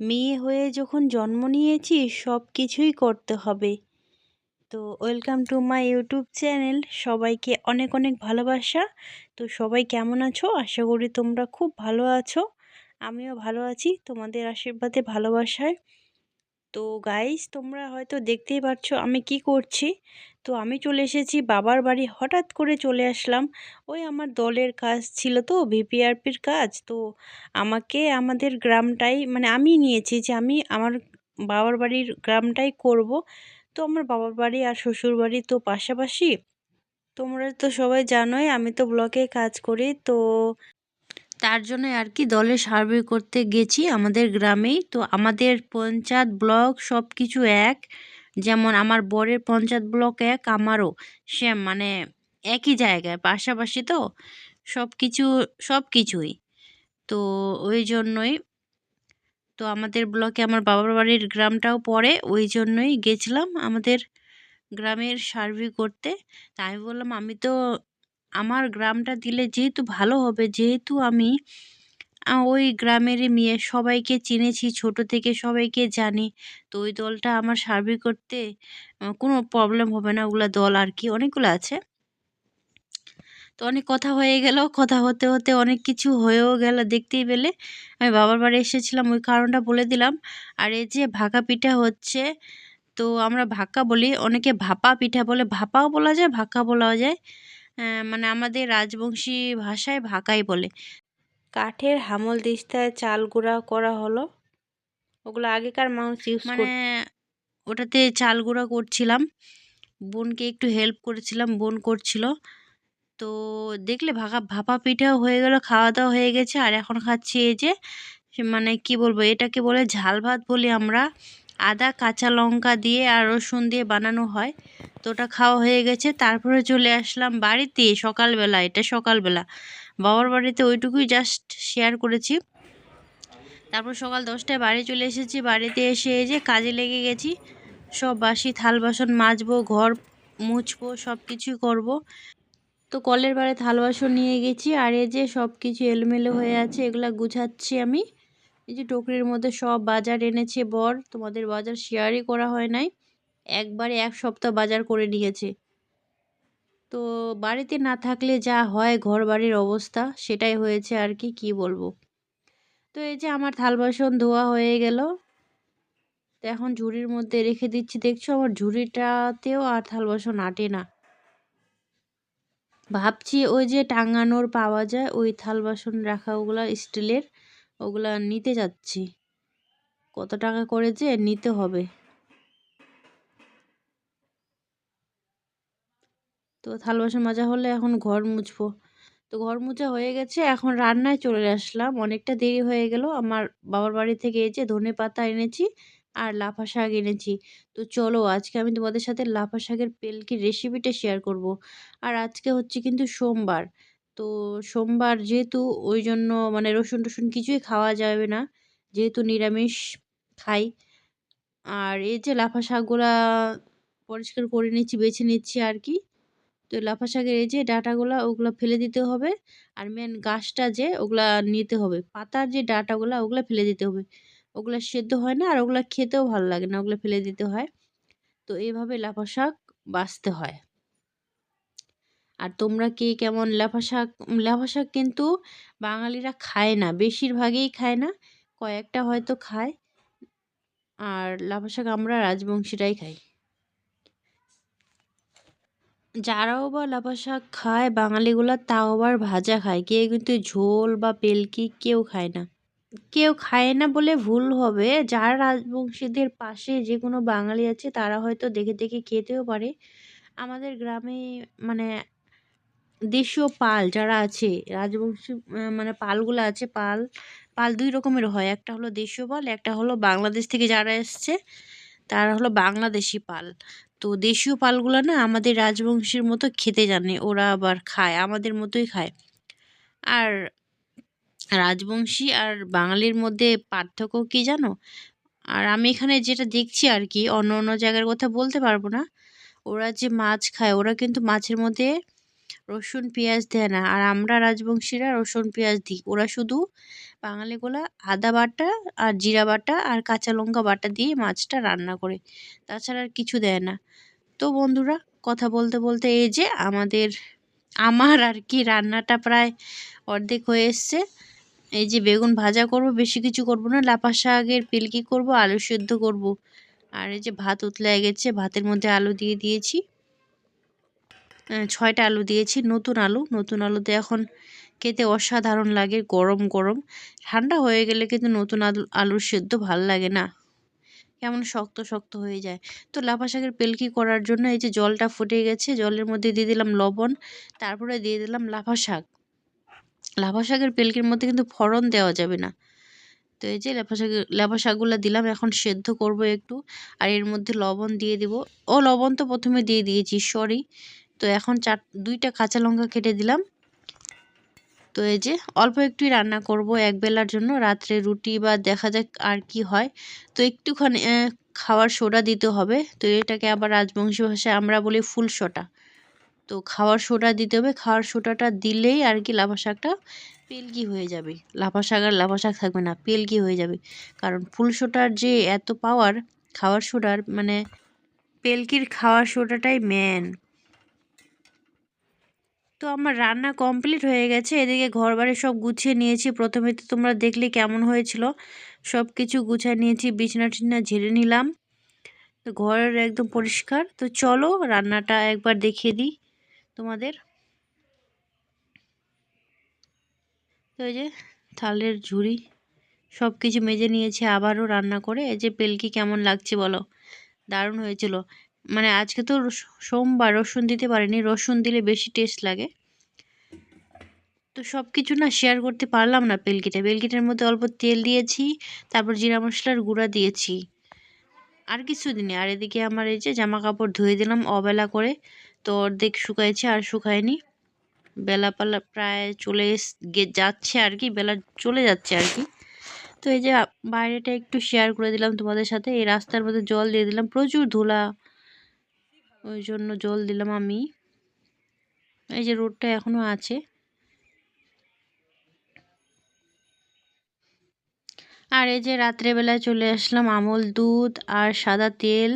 মেয়ে হয়ে যখন জন্ম নিয়েছি সব কিছুই করতে হবে। তো welcome to my YouTube channel. সবাইকে অনেক অনেক ভালোবাসা। তো সবাই কেমন আছো? আশা করি তোমরা খুব ভালো আছো। আমিও ভালো আছি তোমাদের আশীর্বাদে, ভালোবাসায়। তো গাইস তোমরা হয়তো দেখতেই পাচ্ছ আমি কি করছি। তো আমি চলে এসেছি বাবার বাড়ি, হঠাৎ করে চলে আসলাম। ওই আমার দলের কাজ ছিল তো ভিপিআরপির কাজ। তো আমাকে আমাদের গ্রামটাই মানে আমি নিয়েছি যে আমি আমার বাবার বাড়ির গ্রামটাই করব। তো আমার বাবার বাড়ি আর শ্বশুর বাড়ি তো পাশাপাশি। তোমরা তো সবাই জানোই, আমি তো ব্লকে কাজ করি। তো তার জন্য আর কি দলে সার্ভে করতে গেছি আমাদের গ্রামেই। তো আমাদের পঞ্চায়েত ব্লক সব কিছু এক। যেমন আমার বরের পঞ্চায়েত ব্লক এক, আমারও সেম মানে একই জায়গায় পাশাপাশি তো সব কিছু সব কিছুই তো ওই জন্যই, তো আমাদের ব্লকে আমার বাবার বাড়ির গ্রামটাও পড়ে, ওই জন্যই গেছিলাম আমাদের গ্রামের সার্ভে করতে। তাই বললাম, আমি তো আমার গ্রামটা দিলে যেহেতু ভালো হবে, যেহেতু আমি ওই গ্রামেরই মেয়ে, সবাইকে চিনেছি, ছোট থেকে সবাইকে জানি। তো ওই দলটা আমার সার্ভে করতে কোনো প্রবলেম হবে না, ওগুলো দল আর কি, অনেকগুলো আছে। তো অনেক কথা হয়ে গেল, কথা হতে হতে অনেক কিছু হয়েও গেল দেখতেই পেলে। আমি বাবার বাড়ি এসেছিলাম, ওই কারণটা বলে দিলাম। আর এই যে ভাকা পিঠা হচ্ছে, তো আমরা ভাক্কা বলি, অনেকে ভাপা পিঠা বলে, ভাপাও বলা যায় ভাক্কা বলাও যায়। মানে আমাদের রাজবংশী ভাষায় ভাকাই বলে। কাঠের হামল দিস্তায় চাল গুঁড়া করা হলো। ওগুলো আগেকার মানুষ ইউজ মানে ওটাতে চাল গুঁড়া করছিলাম। বোনকে একটু হেল্প করেছিলাম বোন করছিল। তো দেখলে ভাকা ভাপা পিঠাও হয়ে গেল খাওয়া দাওয়া হয়ে গেছে। আর এখন খাচ্ছি এই যে মানে কি বলব এটাকে বলে ঝাল ভাত বলি আমরা। আদা, কাঁচা লঙ্কা দিয়ে আর রসুন দিয়ে বানানো হয়। তো ওটা খাওয়া হয়ে গেছে। তারপরে চলে আসলাম বাড়িতে সকালবেলা, এটা সকালবেলা। বাবার বাড়িতে ওইটুকুই জাস্ট শেয়ার করেছি। তারপর সকাল দশটায় বাড়ি চলে এসেছি। বাড়িতে এসে যে কাজে লেগে গেছি। সব বাসি, থাল বাসন মাজবো, ঘর মুছবো সব কিছুই করব। তো কলের বাড়ি থাল বাসন নিয়ে গেছি। আর এই যে সব কিছু এলোমেলো হয়ে আছে, এগুলা গুছাচ্ছি আমি। এই যে টকরির মধ্যে সব বাজার এনেছে বর, তোমাদের বাজার শেয়ারই করা হয় নাই। একবারে এক সপ্তাহ বাজার করে নিয়েছে। তো বাড়িতে না থাকলে যা হয় ঘর বাড়ির অবস্থা, সেটাই হয়েছে আর কি কি বলব। তো এই যে আমার থাল বাসন ধোয়া হয়ে গেল। তো এখন ঝুড়ির মধ্যে রেখে দিচ্ছি। দেখছ আমার ঝুড়িটাতেও আর থাল বাসন আটে না। ভাবছি ওই যে টাঙানোর পাওয়া যায়, ওই থাল বাসন রাখা ওগুলো স্টিলের। ওগুলা নিতে যাচ্ছি। কত টাকা করে যে নিতে হবে। তো থাল বাসন মাজা হলে এখন ঘর মুছবো। তো ঘর মুছা হয়ে গেছে, এখন রান্নায় চলে আসলাম। অনেকটা দেরি হয়ে গেল। আমার বাবার বাড়ি থেকে এই যে ধনে পাতা এনেছি আর লাফা শাক এনেছি। তো চলো, আজকে আমি তোমাদের সাথে লাফা শাকের পেলকির রেসিপিটা শেয়ার করব। আর আজকে হচ্ছে কিন্তু সোমবার। তো সোমবার যেহেতু ওই জন্য মানে রসুন টসুন কিছুই খাওয়া যাবে না, যেহেতু নিরামিষ খাই। আর এই যে লাফা শাকগুলা পরিষ্কার করে নিচ্ছি, বেছে নিচ্ছি আর কি। তো লাফা শাকের এই যে ডাটাগুলো, ওগুলো ফেলে দিতে হবে। আর মেন গাছটা যে, ওগুলা নিতে হবে। পাতার যে ডাটাগুলো, ওগুলো ফেলে দিতে হবে। ওগুলো সেদ্ধ হয় না, আর ওগুলো খেতেও ভালো লাগে না, ওগুলো ফেলে দিতে হয়। তো এইভাবে লাফা শাক বাছতে হয়। আর তোমরা কি কেমন লাফা শাক লাফা শাক কিন্তু বাঙালিরা খায় না, বেশিরভাগই খায় না, কয়েকটা হয়তো খায়। আর লাফা শাক আমরা রাজবংশীরাই খাই। যারাও বা লাফা শাক খায়, বাঙালিগুলা তাও আবার ভাজা খায়। কেউ কিন্তু ঝোল বা পেলকি কেউ খায় না। কেউ খায় না বলে ভুল হবে। যারা রাজবংশীদের পাশে যে কোনো বাঙালি আছে, তারা হয়তো দেখে দেখে খেতেও পারে। আমাদের গ্রামে মানে দেশীয় পাল যারা আছে, রাজবংশী মানে পালগুলো আছে, পাল পাল দুই রকমের হয়। একটা হলো দেশীয় পাল, একটা হলো বাংলাদেশ থেকে যারা এসছে, তারা হলো বাংলাদেশি পাল। তো দেশীয় পালগুলো না আমাদের রাজবংশীর মতো খেতে জানে, ওরা আবার খায়, আমাদের মতোই খায়। আর রাজবংশী আর বাঙালির মধ্যে পার্থক্য কী জানো? আর আমি এখানে যেটা দেখছি আর কি, অন্য অন্য জায়গার কথা বলতে পারব না, ওরা যে মাছ খায়, ওরা কিন্তু মাছের মধ্যে রসুন, পেঁয়াজ দেয় না আর আমরা রাজবংশীরা রসুন, পেঁয়াজ দিই। ওরা শুধু বাঙালিগুলা আদা বাটা আর জিরা বাটা আর কাঁচা লঙ্কা বাটা দিয়ে মাছটা রান্না করে। তাছাড়া আর কিছু দেয় না। তো বন্ধুরা, কথা বলতে বলতে এই যে আমাদের, আমার আর কি রান্নাটা প্রায় অর্ধেক হয়ে এসছে। এই যে বেগুন ভাজা করব, বেশি কিছু করব না। লাপা শাকের পিলকি করব, আলু সেদ্ধ করব। আর এই যে ভাত উতলে গেছে, ভাতের মধ্যে আলু দিয়ে দিয়েছি। ছয়টা আলু দিয়েছি, নতুন আলু। নতুন আলুতে এখন খেতে অসাধারণ লাগে, গরম গরম। ঠান্ডা হয়ে গেলে কিন্তু নতুন আলু আলুর সেদ্ধ ভালো লাগে না। কেমন শক্ত শক্ত হয়ে যায়। তো লাফা শাকের পেলকি করার জন্য এই যে জলটা ফুটে গেছে, জলের মধ্যে দিয়ে দিলাম লবণ, তারপরে দিয়ে দিলাম লাফা শাক। লাফা শাকের পেলকির মধ্যে কিন্তু ফড়ন দেওয়া যাবে না। তো এই যে লেপা শাক লেপা শাকগুলো দিলাম, এখন সেদ্ধ করব একটু। আর এর মধ্যে লবণ দিয়ে দিব। ও, লবণ তো প্রথমে দিয়ে দিয়েছি, সরি। তো এখন চার, দুইটা কাঁচা লঙ্কা কেটে দিলাম। তো এই যে অল্প একটুই রান্না করব এক বেলার জন্য, রাত্রে রুটি বা দেখা যাক আর কি হয়। তো একটুখানি খাওয়ার সোডা দিতে হবে। তো এটাকে আবার রাজবংশী ভাষায় আমরা বলি ফুল সোটা তো খাওয়ার সোডা দিতে হবে, খাওয়ার সোডাটা দিলেই আর কি লাফা শাকটা পেলকি হয়ে যাবে। লাফা শাক আর লাফা শাক থাকবে না, পেলকি হয়ে যাবে। কারণ ফুল সোটার যে এত পাওয়ার খাওয়ার সোডার মানে পেলকির খাওয়ার সোডাটাই মেন তো আমার রান্না কমপ্লিট হয়ে গেছে। এদিকে ঘর বাড়ি সব গুছিয়ে নিয়েছি। প্রথমে তো তোমরা দেখলে কেমন হয়েছিল। সব কিছু গুছিয়ে নিয়েছি, বিছনা টিছনা ঝেড়ে নিলাম। তো ঘরের একদম পরিষ্কার। তো চলো রান্নাটা একবার দেখিয়ে দিই তোমাদের। তো এই যে থালের ঝুড়ি সব কিছু মেজে নিয়েছি, আবারও রান্না করে। এই যে পেলকি কেমন লাগছে বলো? দারুণ হয়েছিল। মানে আজকে তো সোমবার রসুন দিতে পারিনি, রসুন দিলে বেশি টেস্ট লাগে। তো সব কিছু না শেয়ার করতে পারলাম না পেলকিটা পেলকিটার মধ্যে অল্প তেল দিয়েছি, তারপর জিরা মশলার গুঁড়া দিয়েছি। আর কিছু দিনে আর এদিকে আমার এই যে জামা কাপড় ধুয়ে দিলাম অবেলা করে, তো অর্ধেক শুকাইছে আর শুকায়নি। বেলাপালা প্রায় চলে যাচ্ছে আর কি, বেলা চলে যাচ্ছে আর কি। তো এই যে বাইরেটা একটু শেয়ার করে দিলাম তোমাদের সাথে। এই রাস্তার মধ্যে জল দিয়ে দিলাম। প্রচুর ধুলা। ওই জন্য জল দিলাম আমি। এই যে রোডটা এখনও আছে। আর এই যে রাত্রেবেলায় চলে আসলাম আমল দুধ আর সাদা তেল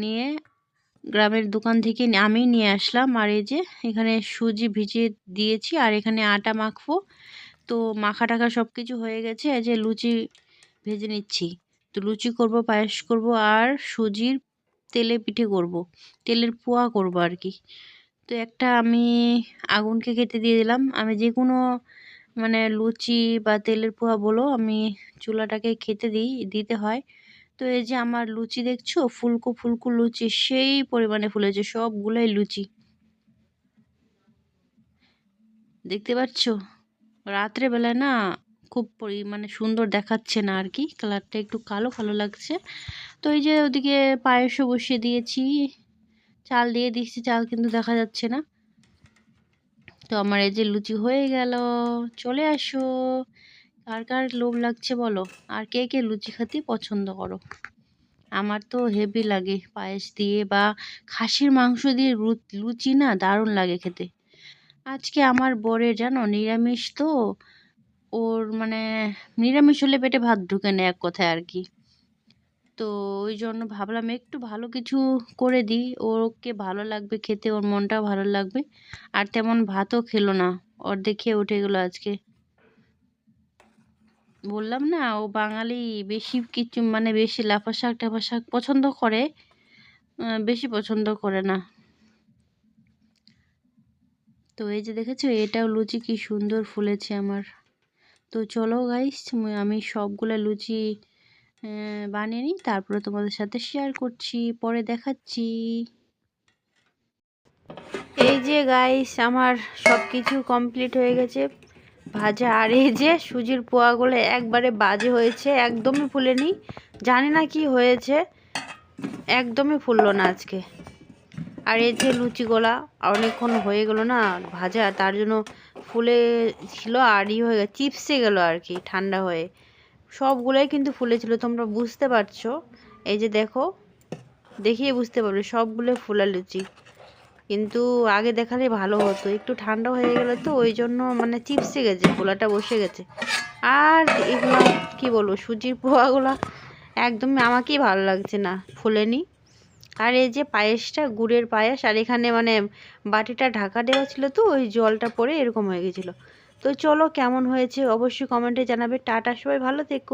নিয়ে গ্রামের দোকান থেকে আমি নিয়ে আসলাম। আর এই যে এখানে সুজি ভিজিয়ে দিয়েছি আর এখানে আটা মাখবো। তো মাখা টাখা সব কিছু হয়ে গেছে। এই যে লুচি ভেজে নিচ্ছি। তো লুচি করব, পায়েস করব আর সুজির তেলে পিঠে করব। তেলের পোয়া করব আর কি তো একটা আমি আগুনকে খেতে দিয়ে দিলাম। আমি যে কোনো মানে লুচি বা তেলের পোয়া বলো, আমি চুলাটাকে খেতে দিই, দিতে হয়। তো এই যে আমার লুচি দেখছ? ফুলকো ফুলকো লুচি, সেই পরিমাণে ফুলেছে, সবগুলোই লুচি। দেখতে পাচ্ছ? রাত্রেবেলায় না খুব মানে সুন্দর দেখাচ্ছে না আর কি কালারটা একটু কালো কালো লাগছে। তো এই যে ওদিকে পায়েসও বসিয়ে দিয়েছি। চাল দিয়ে দিচ্ছি চাল কিন্তু দেখা যাচ্ছে না। তো আমার এই যে লুচি হয়ে গেল, চলে আসো। কার কার লোভ লাগছে বলো? আর কে কে লুচি খেতে পছন্দ করো? আমার তো হেভি লাগে পায়েস দিয়ে বা খাসির মাংস দিয়ে লুচি না দারুণ লাগে খেতে। আজকে আমার বরের জানো নিরামিষ তো, ওর মানে নিরামিষ হলে পেটে ভাত ঢুকে না এক কথায় আর কি। তো ওই জন্য ভাবলাম একটু ভালো কিছু করে দিই। ওকে ভালো লাগবে খেতে, ওর মনটাও ভালো লাগবে। আর তেমন ভাতও খেলো না। অর্ধেক খেয়ে উঠে গেলো আজকে। বললাম না, ও বাঙালি বেশি কিছু মানে বেশি লাফা শাক টাফা শাক পছন্দ করে। বেশি পছন্দ করে না। তো এই যে দেখেছ, এটাও লুচি কি সুন্দর ফুলেছে আমার। তো চলো গাইস আমি সবগুলো লুচি বানিয়ে নিই, তারপরে তোমাদের সাথে শেয়ার করছি, পরে দেখাচ্ছি। এই যে গাইস আমার সব কিছু কমপ্লিট হয়ে গেছে। ভাজা, আর এই যে সুজির পোয়াগুলো একবারে বাজে হয়েছে, একদমই ফুলেনি। জানি না কি হয়েছে, একদমই ফুললো না আজকে। আর এই যে লুচিগুলা, অনেকক্ষণ হয়ে গেলো না ভাজা, তার জন্য ফুলে ছিল আর ই হয়ে গেছে, চিপসে গেল আর কি, ঠান্ডা হয়ে। সবগুলোই কিন্তু ফুলেছিল তোমরা বুঝতে পারছ। এই যে দেখো, দেখিয়ে বুঝতে পারবে সবগুলো ফুলা লুচি। কিন্তু আগে দেখালে ভালো হতো, একটু ঠান্ডা হয়ে গেলে তো ওই জন্য মানে চিপসে গেছে, পোলাটা বসে গেছে। আর এগুলো কি বলব, সুজির পোহাগুলো একদমই আমাকেই ভালো লাগছে না, ফুলেনি। আর এই যে পায়েসটা, গুড়ের পায়েস, আর এখানে মানে বাটিটা ঢাকা দেওয়া ছিল তো, ওই জলটা পড়ে এরকম হয়ে গেছিল। তো চলো কেমন হয়েছে অবশ্যই কমেন্টে জানাবে। টাটা সবাই ভালো থেকো।